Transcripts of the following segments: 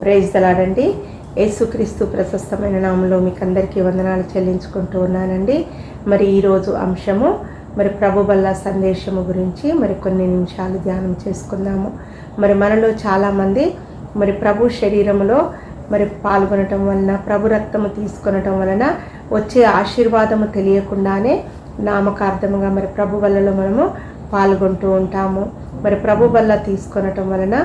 Praise దలాడండి యేసుక్రీస్తు ప్రశస్తమైన నామంలో మీకు అందరికీ వందనాలు చెల్లించుకుంటూ ఉన్నానండి. మరి ఈరోజు అంశము మరి ప్రభు సందేశము గురించి మరి కొన్ని నిమిషాలు ధ్యానం చేసుకుందాము. మరి మనలో చాలామంది మరి ప్రభు శరీరములో మరి పాల్గొనటం వలన ప్రభు రక్తము తీసుకొనటం వలన వచ్చే ఆశీర్వాదము తెలియకుండానే నామకార్థముగా మరి ప్రభు వల్లలో మనము పాల్గొంటూ ఉంటాము. మరి ప్రభు బల్ల తీసుకొనటం వలన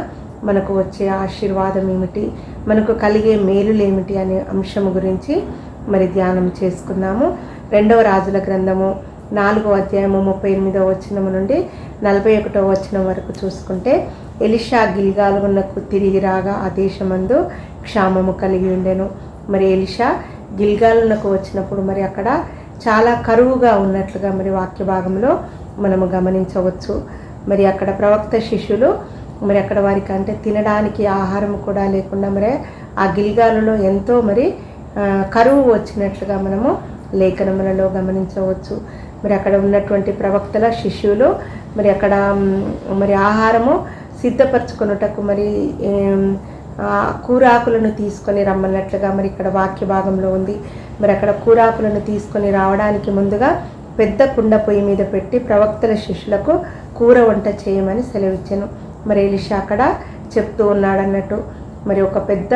మనకు వచ్చే ఆశీర్వాదం ఏమిటి? మనకు కలిగే మేలులు ఏమిటి అనే అంశం గురించి మరి ధ్యానం చేసుకున్నాము రెండవ రాజుల గ్రంథము నాలుగో అధ్యాయము ముప్పై ఎనిమిదవ వచనం నుండి నలభై ఒకటో వచనం వరకు చూసుకుంటే ఎలిషా గిల్గాలున్నకు తిరిగి రాగా ఆ దేశమందు క్షామము కలిగి ఉండెను. మరి ఎలిషా గిల్గాలునకు వచ్చినప్పుడు మరి అక్కడ చాలా కరువుగా ఉన్నట్లుగా మరి వాక్య భాగంలో మనము గమనించవచ్చు. మరి అక్కడ ప్రవక్త శిష్యులు మరి అక్కడ వారికి అంటే తినడానికి ఆహారం కూడా లేకుండా మరి ఆ గిల్గాలలో ఎంతో మరి కరువు వచ్చినట్లుగా మనము లేఖనములలో గమనించవచ్చు. మరి అక్కడ ఉన్నటువంటి ప్రవక్తల శిష్యులు మరి అక్కడ మరి ఆహారము సిద్ధపరచుకొనుటకు మరి కూరాకులను తీసుకొని రమ్మన్నట్లుగా మరి ఇక్కడ వాక్య భాగంలో ఉంది. మరి అక్కడ కూరాకులను తీసుకొని రావడానికి ముందుగా పెద్ద కుండ పొయ్యి మీద పెట్టి ప్రవక్తల శిష్యులకు కూర వంట చేయమని సెలవిచ్చాను. మరి ఎలిషా అక్కడ చెప్తూ ఉన్నాడన్నట్టు. మరి ఒక పెద్ద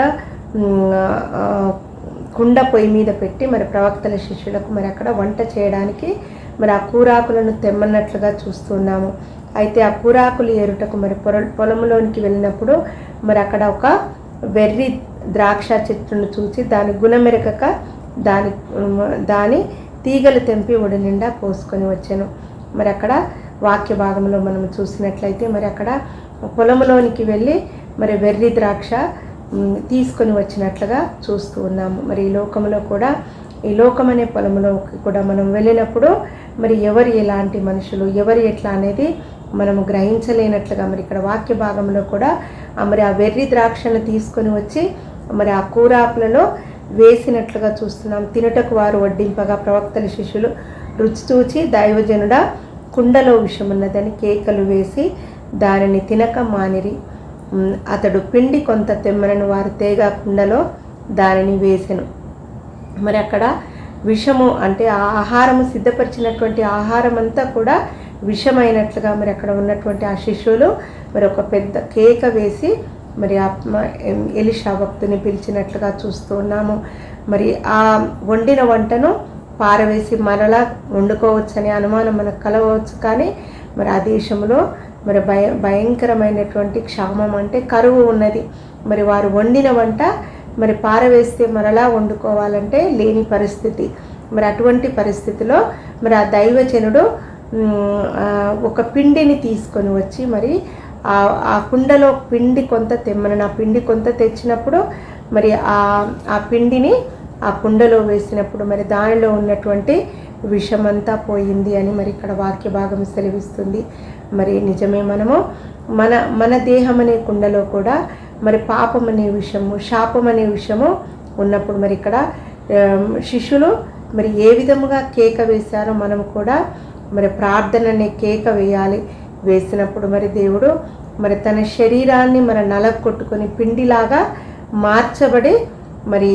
కుండ పొయ్యి మీద పెట్టి మరి ప్రవక్తల శిష్యులకు మరి అక్కడ వంట చేయడానికి మరి ఆ కూరాకులను తెమ్మన్నట్లుగా చూస్తున్నాము. అయితే ఆ కూరాకులు ఏరుటకు మరి పొర పొలంలోనికి వెళ్ళినప్పుడు మరి అక్కడ ఒక వెర్రి ద్రాక్ష చెట్టును చూసి దాని గుణమెరకక దాని దాని తీగలు తెంపి ఒడి నిండా పోసుకొని వచ్చాను. మరి అక్కడ వాక్య భాగంలో మనం చూసినట్లయితే మరి అక్కడ పొలంలోనికి వెళ్ళి మరి వెర్రి ద్రాక్ష తీసుకొని వచ్చినట్లుగా చూస్తూ ఉన్నాము. మరి ఈ లోకంలో కూడా ఈ లోకం అనే పొలంలోకి కూడా మనం వెళ్ళినప్పుడు మరి ఎవరు ఎలాంటి మనుషులు ఎవరు ఎట్లా అనేది మనము గ్రహించలేనట్లుగా మరి ఇక్కడ వాక్య భాగంలో కూడా మరి ఆ వెర్రి ద్రాక్షను తీసుకొని వచ్చి మరి ఆ కూరాకులలో వేసినట్లుగా చూస్తున్నాం. తినుటకు వారు వడ్డింపగా ప్రవక్తల శిష్యులు రుచి చూచి దైవజనుడ కుండలో విషమున్నదని కేకలు వేసి దానిని తినక మానిరి. అతడు పిండి కొంత తెమ్మనని వారు తేగా కుండలో దానిని వేసెను. మరి అక్కడ విషము అంటే ఆ ఆహారము సిద్ధపరిచినటువంటి ఆహారం అంతా కూడా విషమైనట్లుగా మరి అక్కడ ఉన్నటువంటి ఆ శిష్యులు మరి ఒక పెద్ద కేక వేసి మరి ఆ ఎలిషా భక్తుని పిలిచినట్లుగా చూస్తూ ఉన్నాము. మరి ఆ వండిన వంటను పారవేసి మరలా వండుకోవచ్చనే అనుమానం మనకు కలవచ్చు కానీ మరి ఆ దేశంలో మరి భయ భయంకరమైనటువంటి క్షామం అంటే కరువు ఉన్నది. మరి వారు వండిన వంట మరి పారవేస్తే మరలా వండుకోవాలంటే లేని పరిస్థితి. మరి అటువంటి పరిస్థితిలో మరి ఆ దైవజనుడు ఒక పిండిని తీసుకొని వచ్చి మరి ఆ ఆ కుండలో పిండి కొంత తెమ్మని ఆ పిండి కొంత తెచ్చినప్పుడు మరి ఆ ఆ పిండిని ఆ కుండలో వేసినప్పుడు మరి దానిలో ఉన్నటువంటి విషమంతా పోయింది అని మరి ఇక్కడ వాక్య భాగం సెలవిస్తుంది. మరి నిజమే మనము. మన మన దేహం అనే కుండలో కూడా మరి పాపం అనే విషయము శాపం అనే విషయము ఉన్నప్పుడు మరి ఇక్కడ శిష్యులు మరి ఏ విధముగా కేక వేశారో మనం కూడా మరి ప్రార్థన అనే కేక వేయాలి. వేసినప్పుడు మరి దేవుడు మరి తన శరీరాన్ని మన నలగొట్టుకొని పిండిలాగా మార్చబడి మరి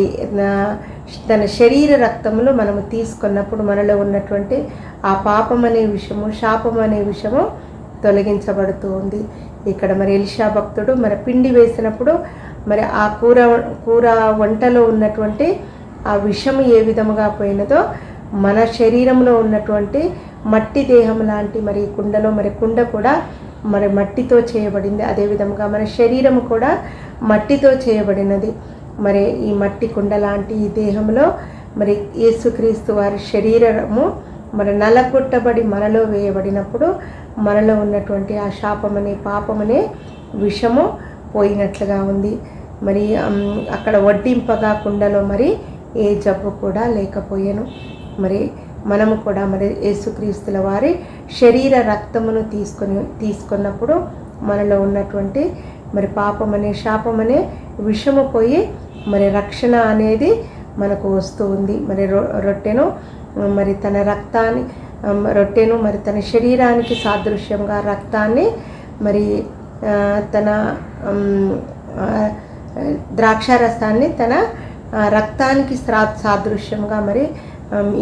తన శరీర రక్తములు మనము తీసుకున్నప్పుడు మనలో ఉన్నటువంటి ఆ పాపం అనే విషయము శాపం అనే విషయము తొలగించబడుతూ ఉంది ఇక్కడ మరి ఎలిషా భక్తుడు మరి పిండి వేసినప్పుడు మరి ఆ కూర కూర వంటలో ఉన్నటువంటి ఆ విషం ఏ విధముగా పోయినదో మన శరీరంలో ఉన్నటువంటి మట్టి దేహం లాంటి మరి ఈ కుండలో మరి కుండ కూడా మరి మట్టితో చేయబడింది. అదేవిధంగా మన శరీరం కూడా మట్టితో చేయబడినది. మరి ఈ మట్టి కుండ లాంటి ఈ దేహంలో మరి యేసుక్రీస్తు వారి శరీరము మరి నలగొట్టబడి మనలో వేయబడినప్పుడు మనలో ఉన్నటువంటి ఆ శాపమనే పాపమనే విషము పోయినట్లుగా ఉంది. మరి అక్కడ వడ్డింపగా కుండలో మరి ఏ జబ్బు కూడా లేకపోయాను. మరి మనము కూడా మరి యేసుక్రీస్తుల వారి శరీర రక్తమును తీసుకొని తీసుకున్నప్పుడు మనలో ఉన్నటువంటి మరి పాపం అనే శాపం అనే విషము పోయి మరి రక్షణ అనేది మనకు వస్తూ ఉంది. మరి రొ రొట్టెను మరి తన రక్తాన్ని రొట్టెను మరి తన శరీరానికి సాదృశ్యంగా రక్తాన్ని మరి తన ద్రాక్షారసాన్ని తన రక్తానికి సాదృశ్యంగా మరి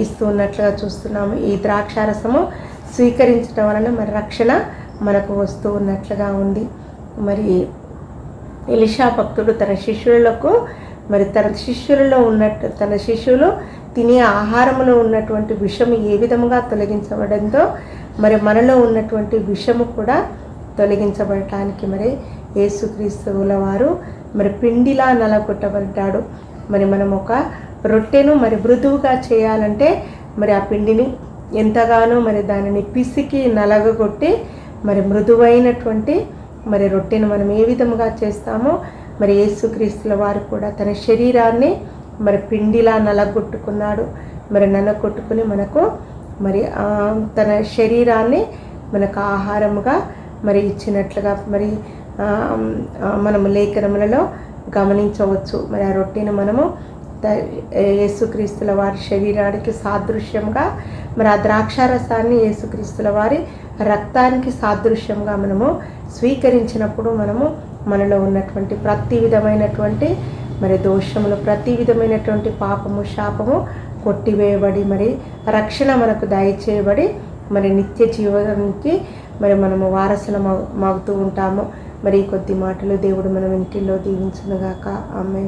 ఇస్తూ ఉన్నట్లుగా చూస్తున్నాము. ఈ ద్రాక్షారసము స్వీకరించడం వలన మరి రక్షణ మనకు వస్తూ ఉన్నట్లుగా ఉంది. మరి ఎలిషా భక్తుడు తన శిష్యులకు మరి తన శిష్యులలో ఉన్నట్టు తన శిష్యులు తినే ఆహారంలో ఉన్నటువంటి విషము ఏ విధముగా తొలగించబడంతో మరి మనలో ఉన్నటువంటి విషము కూడా తొలగించబడటానికి మరి యేసుక్రీస్తువుల వారు మరి పిండిలా నలగొట్టబడ్డాడు. మరి మనం ఒక రొట్టెను మరి మృదువుగా చేయాలంటే మరి ఆ పిండిని ఎంతగానో మరి దానిని పిసికి నలగగొట్టి మరి మృదువైనటువంటి మరి రొట్టెను మనం ఏ విధముగా చేస్తామో మరి యేసుక్రీస్తుల వారు కూడా తన శరీరాన్ని మరి పిండిలా నలగొట్టుకున్నాడు. మరి నలగొట్టుకుని మనకు మరి తన శరీరాన్ని మనకు ఆహారముగా మరి ఇచ్చినట్లుగా మరి మనము లేఖనములలో గమనించవచ్చు. మరి ఆ రొట్టెను మనము యేసుక్రీస్తుల వారి శరీరానికి సాదృశ్యంగా మరి ఆ ద్రాక్షారసాన్ని యేసుక్రీస్తుల వారి రక్తానికి సాదృశ్యంగా మనము స్వీకరించినప్పుడు మనము మనలో ఉన్నటువంటి ప్రతి విధమైనటువంటి మరి దోషములు ప్రతి విధమైనటువంటి పాపము శాపము కొట్టివేయబడి మరి రక్షణ మనకు దయచేయబడి మరి నిత్య జీవనానికి మరి మనము వారసులం అవుతూ ఉంటాము. మరి కొద్ది మాటలు దేవుడు మనం ఇంటిలో దీవించునుగాక. ఆమె